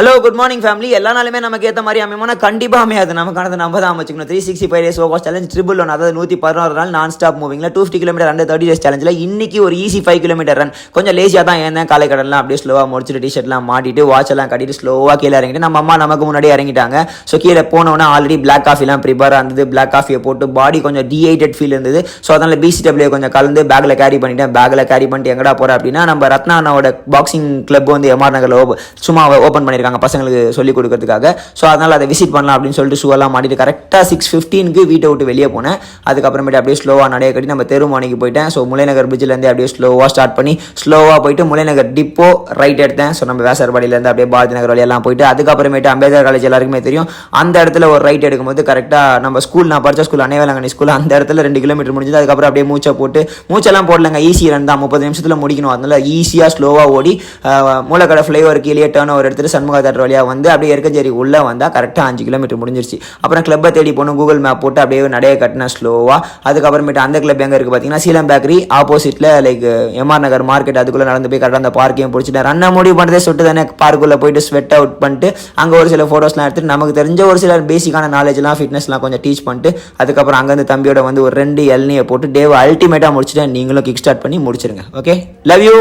Hello good morning family எல்லா நாளுமே நமக்கு ஏற்ற மாதிரி அமையமான கண்டிப்பாக அமையாது. நமக்கானது நம்ம தான் அமைச்சிக்கணும். த்ரீ சிக்ஸ்டி ஃபைவ் டேஸ் ஓகோ சேலஞ்ச் ட்ரிபிள் ஒன் அதாவது நூற்றி பதினோரு நாள் நான் stop மூவிங்கில் two fifty kilometre and thirty days சேலஞ்சில் இன்னைக்கு ஒரு ஈஸி ஃபைவ் கிலோமீட்டர் ரன் கொஞ்சம் லேசியாக தான் ஏன் காலை கடலாம் அப்படியே ஸ்லோவாக முடிச்சுட்டு டிஷர்ட்லாம் மாட்டிட்டு வாட்செல்லாம் கட்டிட்டு ஸ்லோவாக கீழே இறங்கிட்டு நம்ம அம்மா நமக்கு முன்னாடி இறங்கிட்டாங்க. ஸோ கீழே போனோன்னா ஆல்ரெடி பிளாக் காஃபிலாம் ப்ரிப்பேராக இருந்தது. பிளாக் காஃபியை போட்டு பாடி கொஞ்சம் டிஹைட்ரேட் ஃபீல் இருந்தது. ஸோ அதனால் பிசிடபிள்யூ கொஞ்சம் கலந்து பேக்கில் கேரி பண்ணிட்டேன். பேக்கில் கேரி பண்ணிட்டு எங்கடா போகிறேன் அப்படின்னா நம்ம ரத்னாவோட பாக்ஸிங் கிளப் வந்து எம்ஆர் நகரில் சும்மா ஓப்பன் பண்ணியிருக்காங்க பசங்களுக்கு சொல்லி கொடுக்கறதுக்காக. ஸோ அதனால் அதை விசிட் பண்ணலாம் அப்படின்னு சொல்லிட்டு ஷூவெல்லாம் மாட்டிட்டு கரெக்டாக சிக்ஸ் ஃபிஃப்டீனுக்கு வீட்டை விட்டு வெளியே போனேன். அதுக்கப்புறமேட்டு அப்படியே ஸ்லோவாக நடைய கட்டி நம்ம தெருமானிக்கு போயிட்டேன். ஸோ முலைநகர் பிரிட்ஜிலேருந்து அப்படியே ஸ்லோவாக ஸ்டார்ட் பண்ணி ஸ்லோவாக போயிட்டு முலைநகர் டிப்போ ரைட் எடுத்தேன். ஸோ நம்ம வேசர்பாடியிலேருந்து அப்படியே பாரதி நகர் வழியெல்லாம் போயிட்டு அதுக்கப்புறமேட்டு அம்பேத்கர் காலேஜ் எல்லாருக்குமே தெரியும். அந்த இடத்துல ஒரு ரைட் எடுக்கும்போது கரெக்டாக நம்ம ஸ்கூல் நான் படித்த ஸ்கூல் அனைவலங்கனி ஸ்கூல் அந்த இடத்துல ரெண்டு கிலோமீட்டர் முடிஞ்சது. அதுக்கப்புறம் அப்படியே மூச்சை போட்டு மூச்செல்லாம் போடலங்க. ஈஸி ரன் தான். முப்பது நிமிஷத்தில் முடிக்கணும். அதனால ஈஸியாக ஸ்லோவாக ஓடி மூலக்கடை ஃப்ளைஓவர் கீழே டேர்ன் ஓவர் இடத்துல சண்முக தேட்டர் வழியாக வந்து அப்படியே இருக்கஞ்சேரி உள்ளே வந்தால் கரெக்டாக அஞ்சு கிலோமீட்டர் முடிஞ்சிருச்சு. அப்புறம் கிளப்பை தேடி போகணும் கூகுள் மேப் போட்டு அப்படியே நடைய கட்டின ஸ்லோவாக அதுக்கப்புறமேட்டு அந்த கிளப் எங்கே இருக்குது பார்த்தீங்கன்னா சீலம் பேக்கரி ஆப்போசிட்டில் லைக் எம்ஆர் நகர் மார்க்கெட் அதுக்குள்ளே நடந்து போய் கரெக்டாக அந்த பார்க்கையும் பிடிச்சிட்டேன். ரன்னை முடிவு பண்ணுறதே சுட்டு தானே பார்க்குள்ளே போயிட்டு ஸ்வெட் அவுட் பண்ணிட்டு அங்கே ஒரு சில ஃபோட்டோஸ்லாம் எடுத்துட்டு நமக்கு தெரிஞ்ச ஒரு சில பேசிக்கான நாலேஜ்லாம் ஃபிட்னஸ்லாம் கொஞ்சம் டீச் பண்ணிட்டு அதுக்கப்புறம் அங்கேருந்து தம்பியோட வந்து ஒரு ரெண்டு எல்னியை போட்டு டேவை அல்டிமேட்டாக முடிச்சுட்டு நீங்களும் கிக் ஸ்டார்ட் பண்ணி முடிச்சிருங்க. Okay love you